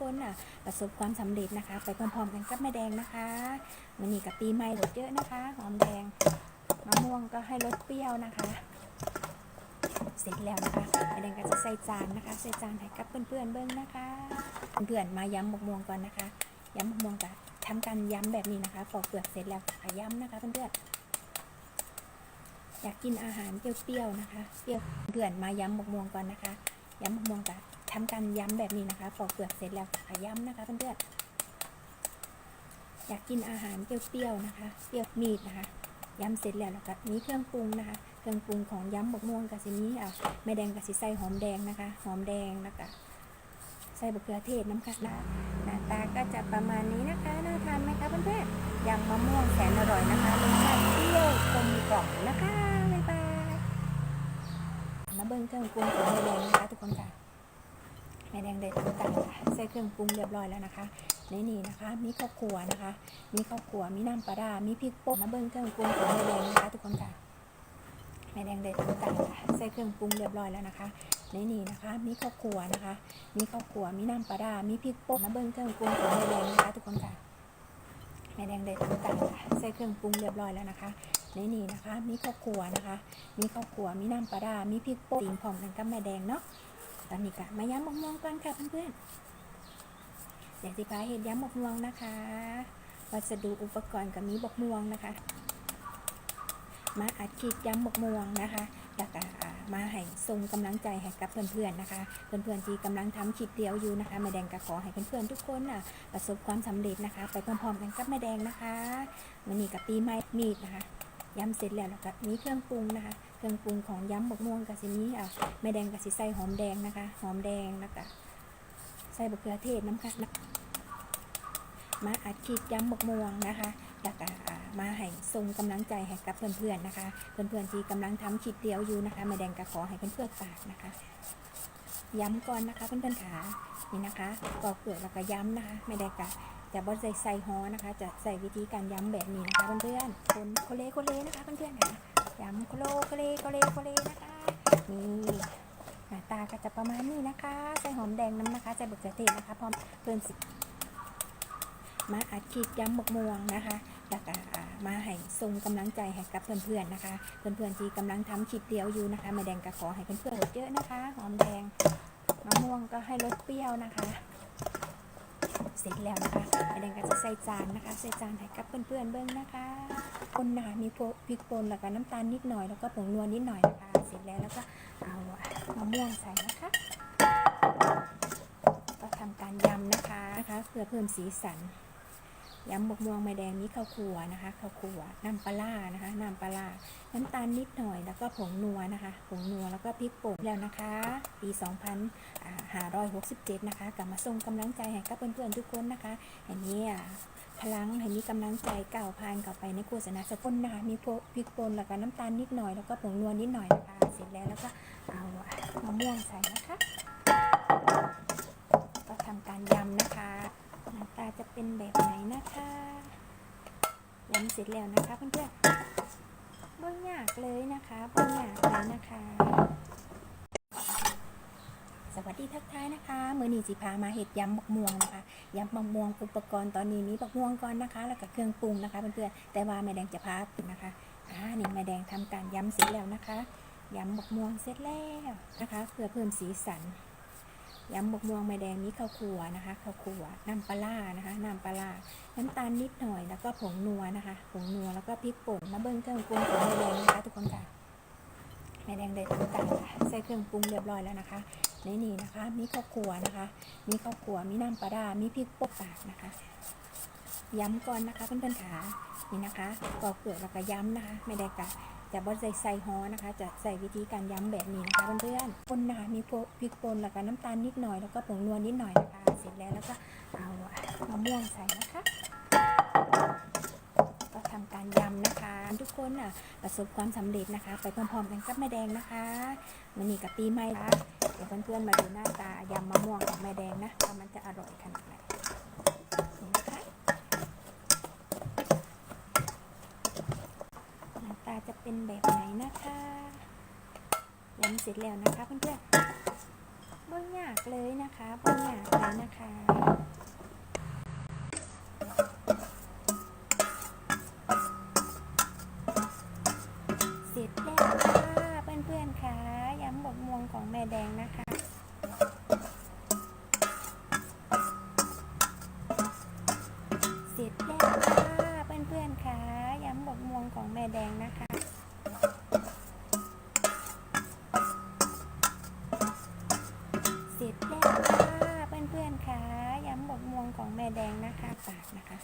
คนอะประสบความสำเร็จนะคะ ไปพร้อมๆกันกับแม่แดงนะคะมันนี่กับปีใหม่รสเยอะนะคะ หอมแดงมะม่วงก็ให้รสเปรี้ยวนะคะ เสร็จแล้วนะคะแม่แดงก็จะใส่จานนะคะ ใส่จานให้กับเพื่อนๆเบิ้งนะคะ เพื่อนๆมาย้ำบกม่วงก่อนนะคะ ย้ำบกม่วงกับทำการย้ำแบบนี้นะคะปอกเปลือกเสร็จแล้วก็ย้ำนะคะเพื่อนๆอยากกินอาหารเปรี้ยวๆนะคะเปรี้ยวเพื่อนมาย้ำบกม่วงก่อนนะคะย้ำบกม่วงกับ ทำการย้ำแบบนี้นะคะปอกเปลือกเสร็จแล้วก็ย้ำนะคะเพื่อนๆอยากกินอาหารเปรี้ยวๆนะคะ เปรี้ยวมีดนะคะย้ำเสร็จแล้วแล้วก็มีเครื่องปรุงนะคะ เครื่องปรุงของย้ำบกม่วงกับสินี้อะแม่แดงกับสิใส่หอมแดงนะคะ หอมแดงแล้วก็ใส่บะเขือเทศน้ำคัดนะหน้าตาก็จะประมาณนี้นะคะน่าทานไหมคะเพื่อนๆยำมะม่วงแสนอร่อยนะคะรสชาติเปรี้ยวกลมกล่อมนะคะบ๊ายบายมาเบิ้งเครื่องปรุงของแม่แดงนะคะทุกคนค่ะ แม่แดงเด็ดทำการค่ะใส่เครื่องปรุงเรียบร้อยแล้วนะคะในนี่นะคะ มีข้าวขัวนะคะ มีข้าวขัวมีน้ำปลาร้ามีพริกป่นมาเบิ้งเครื่องปรุงของแม่แดงนะคะทุกคนค่ะแม่แดงเด็ดทำการค่ะใส่เครื่องปรุงเรียบร้อยแล้วนะคะในนี่นะคะ มีข้าวขัวนะคะ มีข้าวขัวมีน้ำปลาร้ามีพริกป่นมาเบิ้งเครื่องปรุงของแม่แดงนะคะ ทุกคนค่ะแม่แดงเด็ดทำการค่ะใส่เครื่องปรุงเรียบร้อยแล้วนะคะในนี่นะคะ มีข้าวขัวนะคะ มีข้าวขัวมีน้ำปลาร้ามีพริกป่นตีนพร้อมกันกับแม่แดงเนาะ ตอนนี้ก็มาย้ำมะม่วงก่อนค่ะเพื่อนๆเดี๋ยวสิพาเห็ดย้ำมะม่วงนะคะ วัสดุอุปกรณ์กับมีบกม่วงนะคะ มาอัดคลิปย้ำบกม่วงนะคะแล้วก็มาให้ส่งกำลังใจให้กับเพื่อนๆนะคะ เพื่อนๆที่กำลังทำคลิปเดียวอยู่นะคะแม่แดงก็ขอให้เพื่อนๆทุกคนนะประสบความสำเร็จนะคะ ไปพร้อมๆกันกับแม่แดงนะคะวันนี้กับปีใหม่มีดนะคะ ยำเสร็จแล้วแล้วก็มีเครื่องปรุงนะคะ เครื่องปรุงของยำบกม่วงกับสินี้อะแม่แดงกับสิใส่หอมแดงนะคะ หอมแดงแล้วก็ใส่บะเขือเทศน้ำคัดนะมาอัดคลิปยำบกม่วงนะคะแล้วก็อ่ามาให้ส่งกำลังใจให้กับเพื่อนๆนะคะ เพื่อนๆที่กำลังทำคลิปเดียวอยู่นะคะแม่แดงก็ขอให้เพื่อนๆฝากนะคะ ย้ำก่อนนะคะเพื่อนๆขานี่นะคะปอกเปลือกแล้วก็ย้ำนะคะ ไม่ได้กะจะบดใส่ใส่ห่อนะคะ จะใส่วิธีการย้ำแบบนี้นะคะเพื่อนๆคนโคเลโคเลนะคะเพื่อนๆค่ะย้ำโคโลโคเลโคเลโคเลนะคะนี่หน้าตาก็จะประมาณนี้นะคะ ใส่หอมแดงน้ำนะคะใส่บะเขือเทศนะคะพร้อมเพิ่มสิ มาอัดคลิปย้ำบกม่วงนะคะแล้วก็มาให้ส่งกำลังใจให้กับเพื่อนๆนะคะ เพื่อนๆที่กำลังทำคลิปเดียวอยู่นะคะแม่แดงก็ขอให้เพื่อนๆเยอะนะคะ หอมแดงมะม่วงก็ให้รสเปรี้ยวนะคะ เสร็จแล้วนะคะแม่แดงก็จะใส่จานนะคะ ใส่จานให้กับเพื่อนๆเบิ้งนะคะคนหนะคะมีพริกป่นแล้วก็น้ำตาลนิดหน่อยแล้วก็ผงนวลนิดหน่อยนะคะ เสร็จแล้วแล้วก็เอามะม่วงใส่นะคะ ก็ทำการยำนะคะนะคะ เพื่อเพิ่มสีสัน ยำบกม่วงไม้แดงนี้ข้าวคั่วนะคะข้าวคั่วน้ำปลานะคะน้ำปลาน้ำตาลนิดหน่อย แล้วก็ผงนัวนะคะผงนัวแล้วก็พริกป่นแล้วนะคะ ปี 2567 นะคะกลับมาส่งกำลังใจให้กับเพื่อนๆทุกคนนะคะอันนี้อะพลังให้มีกำลังใจก้าวผ่านเข้าไปในโฆษณาสกุลนะคะมีพริกป่นแล้วก็น้ำตาลนิดหน่อยแล้วก็ผงนัวนิดหน่อยนะคะเสร็จแล้วแล้วก็เอามะม่วงใส่นะคะ ก็ทำการยำนะคะ จะเป็นแบบไหนนะคะยำเสร็จแล้วนะคะเพื่อนๆเบื้อยากเลยนะคะบื้อยากเลยนะคะ สวัสดีทักทายนะคะมือนีจิพามาเห็ดยำบักม่วงนะคะยำบักม่วงอุปกรณ์ตอนนี้มีบักม่วงก่อนนะคะ แล้วก็เครื่องปรุงนะคะเพื่อนๆแต่ว่าแม่แดงจะพาคุณนะคะอ่านี่แม่แดงทำการยำเสร็จแล้วนะคะยำบักม่วงเสร็จแล้วนะคะ เพื่อเพิ่มสีสัน ยำบกม่วงไม้แดงนี้ข้าวคั่วนะคะข้าวคั่วน้ำปลานะคะน้ำปลาน้ำตาลนิดหน่อยแล้วก็ผงนัวนะคะผงนัวแล้วก็พริกป่นมาเบิ้งเครื่องปรุงของไม้แดงนะคะทุกคนค่ะไม้แดงเด็ดทำการค่ะใส่เครื่องปรุงเรียบร้อยแล้วนะคะในนี่นะคะ มีข้าวคั่วนะคะ มีข้าวคั่วมีน้ำปลามีพริกป่นตากนะคะย้ำก่อนนะคะเพื่อนๆขานี่นะคะปอกเปลือแล้วก็ย้ำนะคะ ไม่ได้กะ จะบ่ใส่ใส่ฮอนะคะ จะใส่วิธีการย้ำแบบนี้นะคะเพื่อนๆปนนะคะมีพริกป่นแล้วก็น้ำตาลนิดหน่อยแล้วก็ผงนวลนิดหน่อยนะคะเสร็จแล้วแล้วก็เอามะม่วงใส่นะคะ ก็ทำการยำนะคะ ทุกคนอะประสบความสำเร็จนะคะ ไปพร้อมๆกันกับแม่แดงนะคะวันนี้กับปีใหม่นะเดี๋ยวเพื่อนๆมาดูหน้าตายำมะม่วงของแม่แดงนะว่ามันจะอร่อยขนาดไหน เป็นแบบไหนนะคะย้ำเสร็จแล้วนะคะเพื่อนๆไม่ยากเลยนะคะไม่ยากเลยนะคะเสร็จแล้วค่ะเพื่อนๆค่ะย้ำบดมวงของแม่แดงนะคะ เสร็จแล้วค่ะเพื่อนๆค่ะย้ำบกมวงของแม่แดงนะคะปากนะคะ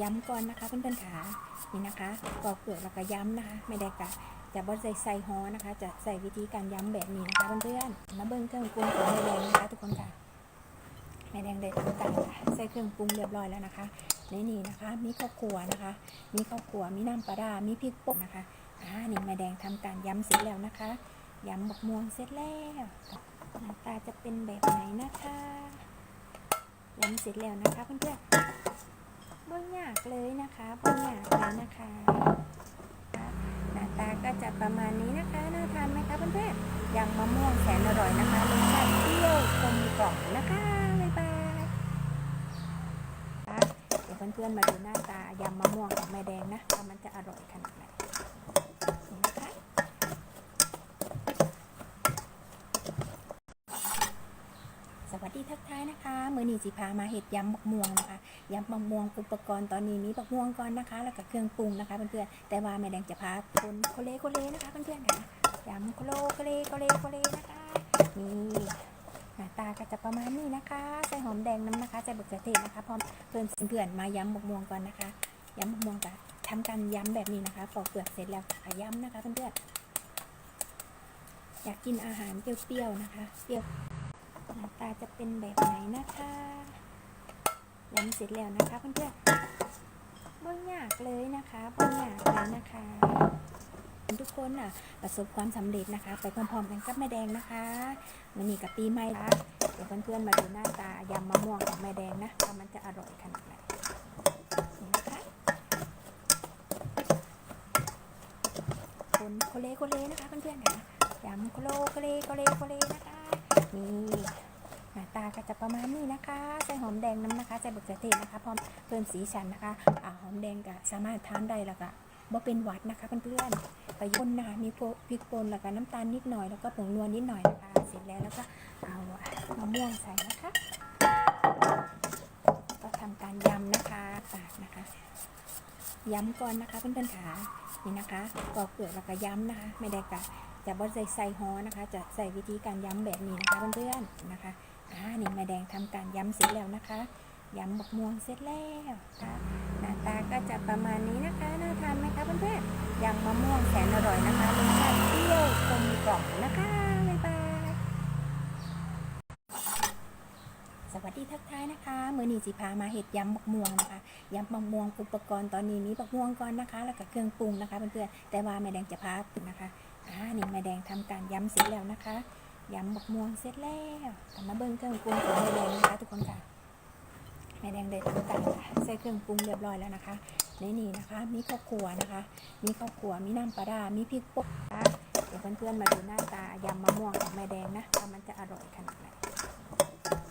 ย้ำก่อนนะคะเพื่อนๆค่ะนี่นะคะปอกเปลือกแล้วก็ย้ำนะคะแม่แดงค่ะจะบดใส่ใส่ฮอนะคะ จะใส่วิธีการย้ำแบบนี้นะคะเพื่อนๆมาเบิ้งเครื่องปรุงของแม่แดงนะคะทุกคนค่ะแม่แดงได้ทำการใส่เครื่องปรุงเรียบร้อยแล้วนะคะในนี่นะคะ มีข้าวขัวนะคะ มีข้าวขัวมีน้ำปลาดามีพริกป่นนะคะอ่านี่แม่แดงทำการย้ำเสร็จแล้วนะคะย้ำบกมวงเสร็จแล้ว หน้าตาจะเป็นแบบไหนนะคะยำเสร็จแล้วนะคะเพื่อนๆบ่ยากเลยนะคะบ่ยากเลยนะคะ หน้าตาก็จะประมาณนี้นะคะ น่าทานไหมคะเพื่อนๆยำมะม่วงแสนอร่อยนะคะรสชาติเปรี้ยวกลมกล่อมนะคะบ๊ายบายเดี๋ยวเพื่อนๆมาดูหน้าตายำมะม่วงของแม่แดงนะว่ามันจะอร่อยขนาดไหนนะคะ สวัส ดีทักทายนะคะมือนีสิพามาเห็ดยำบักม่วงนะคะยำบักม่วงอุปกรณ์ตอนนี้มีบักม่วงก่อนนะคะ แล้วก็เครื่องปรุงนะคะเพื่อนๆแต่ว่าแม่แดงจะพาคนโคเลโคเลนะคะเพื่อนๆค่ะยำโคโลโคเลโคเลโคเลนะคะนี่หน้าตาก็จะประมาณนี้นะคะใส่หอมแดงน้ำนะคะใส่บักเขือเทศนะคะพร้อมเพื่อนเพื่อนๆมายำบักม่วงก่อนนะคะยำบักม่วงกับทำการยำแบบนี้นะคะปอกเปลือกเสร็จแล้วก็ยำนะคะเพื่อนๆอยากกินอาหารเปรี้ยวๆนะคะเปรี้ยว น้าตาจะเป็นแบบไหนนะคะย้ำเสร็จแล้วนะคะเพื่อนๆบ่ยากเลยนะคะบ่ยากเลยนะคะ ทุกคนอะประสบความสำเร็จนะคะ ไปพร้อมๆกันกับแม่แดงนะคะวันนี้กับปีใหม่ละเดี๋ยวเพื่อนๆมาดูหน้าตายำมะม่วงของแม่แดงนะว่ามันจะอร่อยขนาดไหนคนโคเลโคเลนะคะเพื่อนๆค่ะยำโคโลโคเลโคเลโคเลนะคะนี่ หน้าตาก็จะประมาณนี้นะคะ ใส่หอมแดงน้ำนะคะใส่บักเขือเทศนะคะพร้อมเพิ่มสีสันนะคะอหอมแดงก็สามารถทานได้แล้วก็บ่เป็นหวัดนะคะเพื่อนๆไปยนนะคะมีพริกป่นแล้วก็น้ำตาลนิดหน่อยแล้วก็ผงนวลนิดหน่อยนะคะ เสร็จแล้วแล้วก็เอามะม่วงใส่นะคะ ก็ทำการยำนะคะปากนะคะย้ำก่อนนะคะเพื่อนๆขานี่นะคะปอเปลือกแล้วก็ย้ำนะคะ ไม่ได้กะจะบ่ใส่ใส่ฮอนะคะ จะใส่วิธีการย้ำแบบนี้นะคะเพื่อนๆนะคะ อ่านี่แม่แดงทำการย้ำสร็จแล้วนะคะ ย้ำบักม่วงเสร็จแล้วค่ะหน้าตาก็จะประมาณนี้นะคะน่าทานไหมคะเพื่อนๆยำมะม่วงแสนอร่อยนะคะรสชาติเปรี้ยวกลมกล่อมนะคะบ๊ายบายสวัสดีทักทายนะคะมือนีสิพามาเห็ดยำบักม่วงนะคะยำบักม่วงอุปกรณ์ตอนนี้มีบักม่วงก่อนนะคะ แล้วก็เครื่องปรุงนะคะเพื่อนๆแต่ว่าแม่แดงจะพานะคะอ่านี่แม่แดงทำการย้ำเสร็จแล้วนะคะ ยำบักม่วงเสร็จแล้วกลับมาเบิ้งเครื่องปรุงของแม่แดงนะคะทุกคนค่ะแม่แดงได้ทำการใส่เครื่องปรุงเรียบร้อยแล้วนะคะในนี่นะคะ มีข้าวคั่วนะคะ มีข้าวคั่วมีน้ำปลาร้ามีพริกป่นนะคะเดี๋ยวเพื่อนๆมาดูหน้าตายำมะม่วงของแม่แดงนะว่ามันจะอร่อยขนาดไหน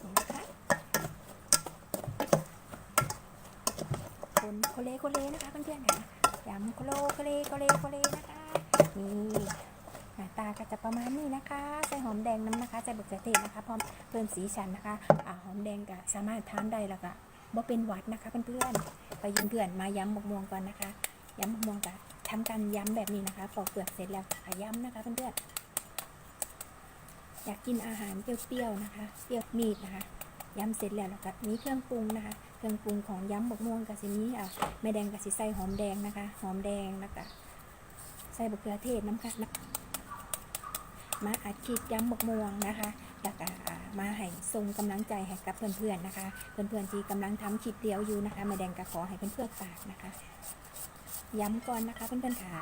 นี่นะคะคนโคเลโคเลนะคะเพื่อนๆค่ะยำโคโลโคเลโคเลโคเลนะคะนี่ หน้าตาก็จะประมาณนี้นะคะ ใส่หอมแดงน้ำนะคะ ใส่บักเขือเทศนะคะ พร้อมเพิ่มสีสันนะคะอ่าหอมแดงก็สามารถทานได้แล้วก็บ่เป็นหวัดนะคะเพื่อนๆ ไปยืมเพื่อนมาย้ำบักม่วงก่อนนะคะ ย้ำบักม่วงก็ทำการย้ำแบบนี้นะคะปอกเปลือกเสร็จแล้วก็ย้ำนะคะเพื่อนๆ อยากกินอาหารเปรี้ยวๆนะคะ เปรี้ยวมีดนะคะ ย้ำเสร็จแล้วแล้วก็มีเครื่องปรุงนะคะ เครื่องปรุงของย้ำบักม่วงกับสินี้อ่าแม่แดงกับสิใส่หอมแดงนะคะ หอมแดงแล้วก็ใส่บักเขือเทศน้ำค่ะ มาอัดคลิปย้ำบกม่วงนะคะแล้วก็มาให้ส่งกำลังใจให้กับเพื่อนๆนะคะ เพื่อนๆที่กำลังทำคลิปเดียวอยู่นะคะม่แดงก็ขอให้เพื่อนๆฝากนะคะ ย้ำก่อนนะคะเพื่อนๆขา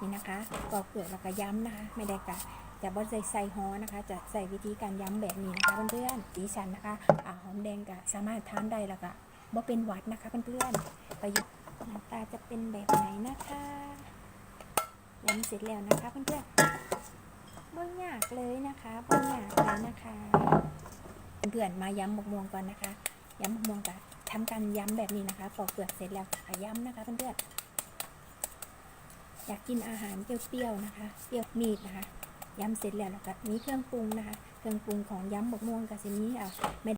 นี่นะคะปอกเปลือกแล้วก็ย้ำนะคะไม่ได้กะจะบ่ใส่ใส่ฮอนะคะ จะใส่วิธีการย้ำแบบนี้นะคะเพื่อนๆสีสันนะคะอาหอมแดงก็สามารถทานได้แล้วก็บ่เป็นหวัดนะคะเพื่อนๆประยุกต์หน้าตาจะเป็นแบบไหนนะคะย้ำเสร็จแล้วนะคะเพื่อนๆ บ่ยากเลยนะคะบ่ยากเลยนะคะ เพื่อนมาย้ำบกม่วงก่อนนะคะ ย้ำบกม่วงกับทำการย้ำแบบนี้นะคะปอกเปลือกเสร็จแล้วก็ย้ำนะคะเพื่อนๆอยากกินอาหารเปรี้ยวๆนะคะ เปรี้ยวมีดนะคะย้ำเสร็จแล้วแล้วก็มีเครื่องปรุงนะคะ เครื่องปรุงของย้ำบกม่วงกับสินี้อะ